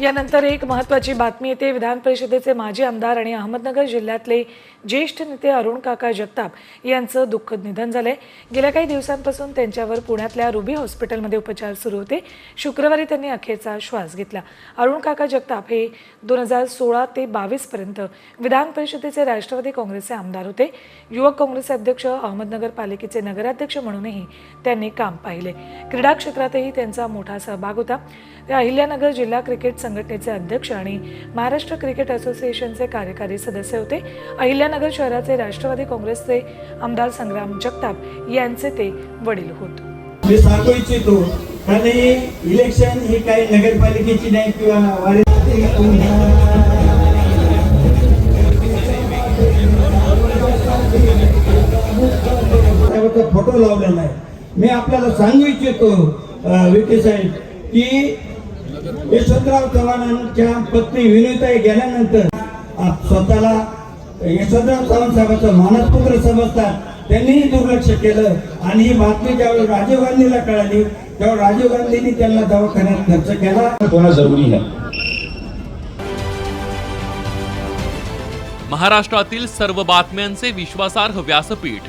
यानंतर एक महत्त्वाची बातमी येते. विधान परिषदेचे माजी आमदार आणि अहमदनगर जिल्ह्यातले ज्येष्ठ नेते अरुण काका जगताप यांचं दुःखद निधन झालंय. गेल्या काही दिवसांपासून त्यांच्यावर पुण्यातल्या रुबी हॉस्पिटलमध्ये उपचार सुरू होते. शुक्रवारी त्यांनी अखेरचा श्वास घेतला. अरुण काका जगताप हे दोन हजार सोळा ते बावीसपर्यंत विधान परिषदेचे राष्ट्रवादी काँग्रेसचे आमदार होते. युवक काँग्रेसचे अध्यक्ष अहमदनगर पालिकेचे नगराध्यक्ष म्हणूनही त्यांनी काम पाहिले. क्रीडा क्षेत्रातही त्यांचा मोठा सहभाग होता. अहिल्यानगर जिल्हा क्रिकेट संघटनेचे अध्यक्ष आणि महाराष्ट्र क्रिकेट असोसिएशनचे कार्यकारी सदस्य होते. अहिल्यानगर शहराचे राष्ट्रवादी काँग्रेसचे आमदार संग्राम जगताप यांचे ते वडील होत. मी सांगू इच्छितो कारण इलेक्शन ही काही नगरपालिकेची नाही किंवा फोटो लावलेला आहे. मी आपल्याला सांगू इच्छितो अं, साहेब की यशवंतराव चव्हाणांच्या पत्नी विनोताई गेल्यानंतर आप स्वतःला यशवंतराव चव्हाण साहेबांचा मानस पुत्र समजतात. त्यांनीही दुर्लक्ष केलं आणि ही बातमी ज्यावेळी राजीव गांधीला कळाली तेव्हा राजीव गांधींनी त्यांना दवाखान्यात खर्च केला. होना जरूरी है महाराष्ट्रातील सर्व बातम्यांचे विश्वासार्ह व्यासपीठ.